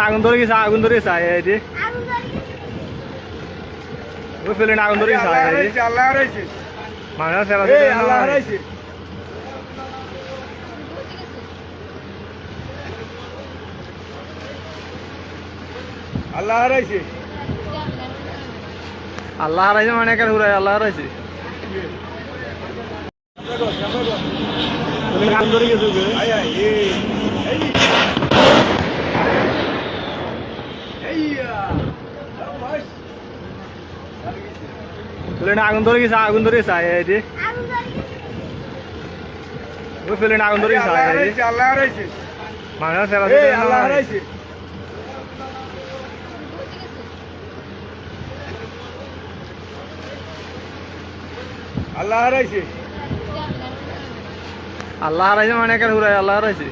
আগুন ধরে গেছে আগুন ধরে গেছে রে ওই প্লেনে আগুন ধরে আয় রে মানুষ আল্লাহ হারাইছে আল্লাহ হারাইছে মানে একের হুরাই আল্লাহ হারাইছে। আগুন ধরে গেছে আগুন ধরে গেছে আগুন ধরে গেছে আগুন ধরে আল্লাহ হারাইছে মানুষ আল্লাহ হারাইছে। আল্লাহ হারাইছে আল্লাহ হারাইছে মানে একের হুরাই আল্লাহ হারাইছে.